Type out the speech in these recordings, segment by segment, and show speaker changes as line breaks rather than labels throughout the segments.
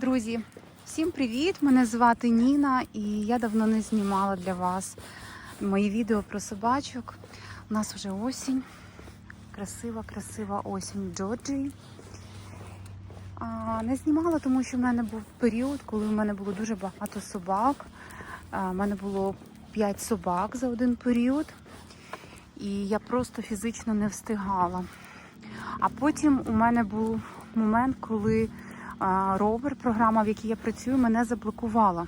Друзі, всім привіт! Мене звати Ніна, і я давно не знімала для вас мої відео про собачок. У нас вже осінь. Красива, красива осінь в Джорджії. Не знімала, тому що в мене був період, коли в мене було дуже багато собак. В мене було 5 собак за один період. І я просто фізично не встигала. А потім у мене був момент, коли ровер, програма, в якій я працюю, мене заблокувала.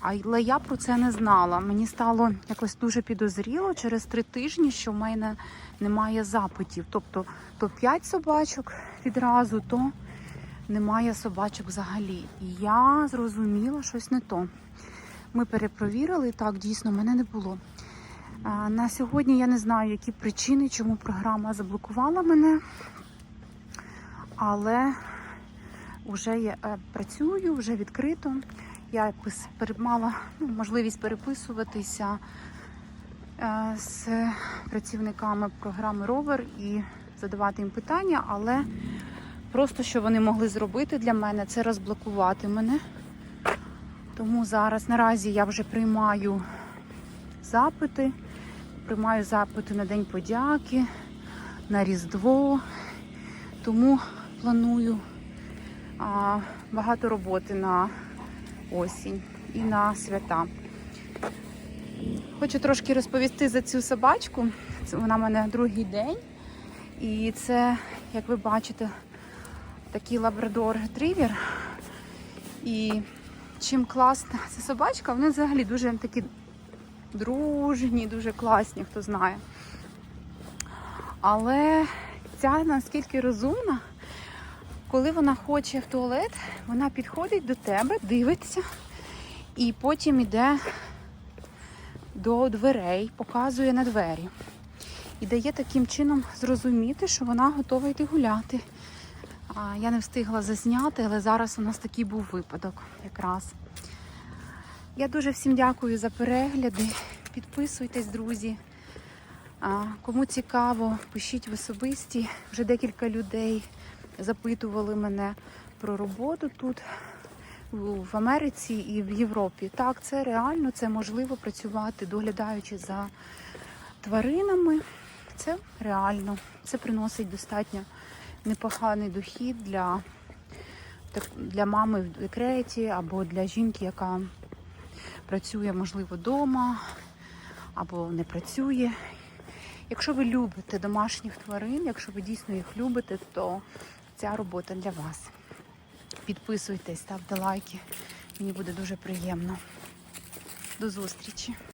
Але я про це не знала. Мені стало якось дуже підозріло через три тижні, що в мене немає запитів. Тобто то 5 собачок відразу, то немає собачок взагалі. І я зрозуміла щось не то. Ми перепровірили, так, дійсно, мене не було. На сьогодні я не знаю, які причини, чому програма заблокувала мене. Але вже я е, працюю, вже відкрито. Я мала ну, можливість переписуватися е, з працівниками програми Ровер і задавати їм питання, але просто що вони могли зробити для мене, це розблокувати мене. Тому зараз наразі я вже приймаю запити, приймаю запити на День подяки, на Різдво. Тому планую а, багато роботи на осінь і на свята. Хочу трошки розповісти за цю собачку. Це вона в мене другий день. І це, як ви бачите, такий лабрадор ретрівер. І чим класна ця собачка, вони взагалі дуже такі дружні, дуже класні, хто знає. Але ця наскільки розумна, коли вона хоче в туалет, вона підходить до тебе, дивиться і потім йде до дверей, показує на двері. І дає таким чином зрозуміти, що вона готова йти гуляти. Я не встигла зазняти, але зараз у нас такий був випадок якраз. Я дуже всім дякую за перегляди. Підписуйтесь, друзі. Кому цікаво, пишіть в особисті. Вже декілька людей запитували мене про роботу тут, в Америці і в Європі. Так, це реально, це можливо працювати, доглядаючи за тваринами. Це реально. Це приносить достатньо непоганий дохід для, для мами в декреті або для жінки, яка працює, можливо, вдома або не працює. Якщо ви любите домашніх тварин, якщо ви дійсно їх любите, то ця робота для вас. Підписуйтесь, ставте лайки. Мені буде дуже приємно. До зустрічі!